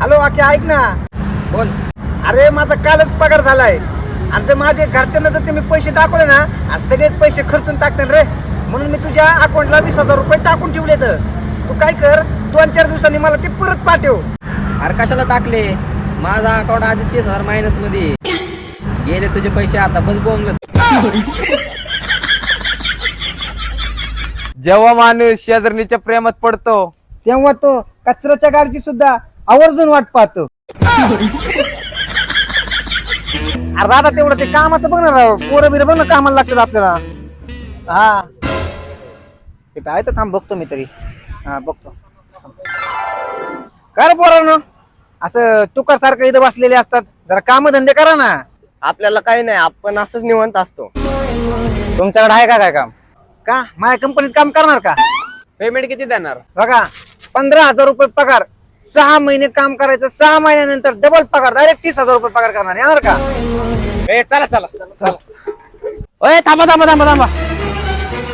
Hello आके ऐक ना. बोल. अरे माझा कालच पगार झालाय. आणि जर माझे घरच्यांना जर तुम्ही पैसे दाखवले ना आणि सगळेच पैसे खर्चून टाकणार रे म्हणून मी तुझ्या अकाउंटला वीस हजार रुपये टाकून ठेवले तर. तू काय कर दोन चार दिवसांनी मला ते परत पाठव. अरे कशाला टाकले? माझा अकाउंट आधी तीस हजार मायनसमध्ये. गेले तुझे पैसे आता बस बोंबल जेव्हा माणूस शेजारणीच्या प्रेमात पडतो तेव्हा तो कचऱ्याच्या गाडीची सुद्धा आवर्जून वाट पाहतो. अरे दादा तेवढं ते कामाचं बघ ना राव. पोरं बिरं बघ ना कामाला लागतात आपल्याला. हा. तिथं आहे तर थांब बघतो मी तरी. हा बघतो. काय रे पोरांनो? असं तुकार सारखं इथं बसलेले असतात. जरा काम धंदे करा ना. आपल्याला काही नाही आपण असंच निवंत असतो. तुमच्याकडे आहे का काय काम? का? माझ्या कंपनीत काम करणार का? पेमेंट किती देणार? बघा पंधरा हजार रुपये पगार. सहा महिने काम करायचं सहा महिन्यानंतर डबल पगार. डायरेक्ट तीस हजार रुपये पगार करणार. येणार का? ए चला चला चला. ओय थांबा थांबा थांबा थांबा.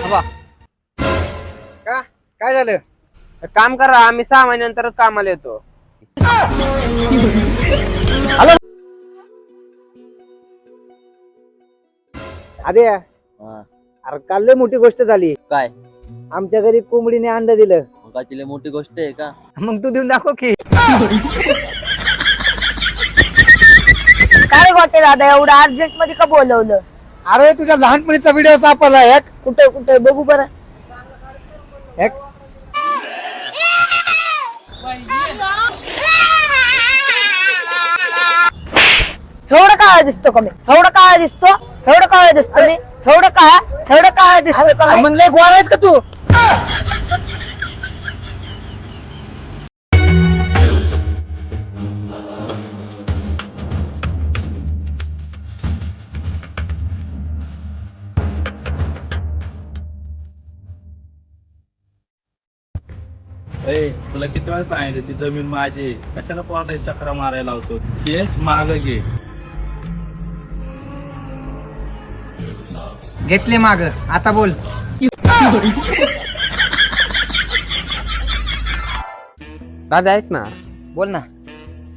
थांबा. का? काय झालं? काम करा आम्ही सहा महिन्यानंतरच कामाला येतो. अरे अरे काल लय मोठी गोष्ट झाली. काय? आमच्या घरी कोंबडीने अंड दिलं. मग काय तिला मोठी गोष्ट आहे का? मग तू देऊन दाखव की. काय गोटे दादा एवढं अर्जंटमध्ये का बोलवलं? अरे तुझ्या लहानपणीचा व्हिडिओ सापडला एक. कुठे कुठे बघू बरं. एक. एवढं काय दिसतो का मी? एवढं काय दिसतो? एवढं काय दिसतो मी? एवढं काय एवढं काय दिसतो? मग लय गोळा आहेस का तू ए तुला किती वेळा सांगितलं ती जमीन माझी आहे. कशाला पोराला चक्रा मारायला लावतो तेच माग घे घेतले माग. आता बोल. दादा ऐक ना. बोल ना.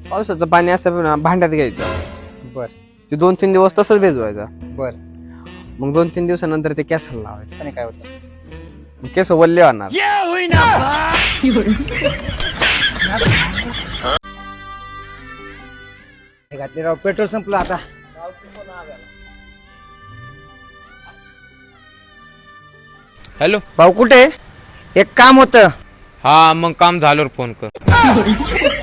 पावसाचं पाणी असं ना भांड्यात घ्यायचं. बर. ते दोन तीन दिवस तसंच भिजवायचं. बर. मग दोन तीन दिवसानंतर ते केसाला लावायचं. आणि काय होतं? मग केस वल्ले होणार हे घातले राव पेट्रोल संपलं आता. हॅलो? भाऊ कुठे? एक काम होतं. हा मग काम झाल्यावर फोन कर.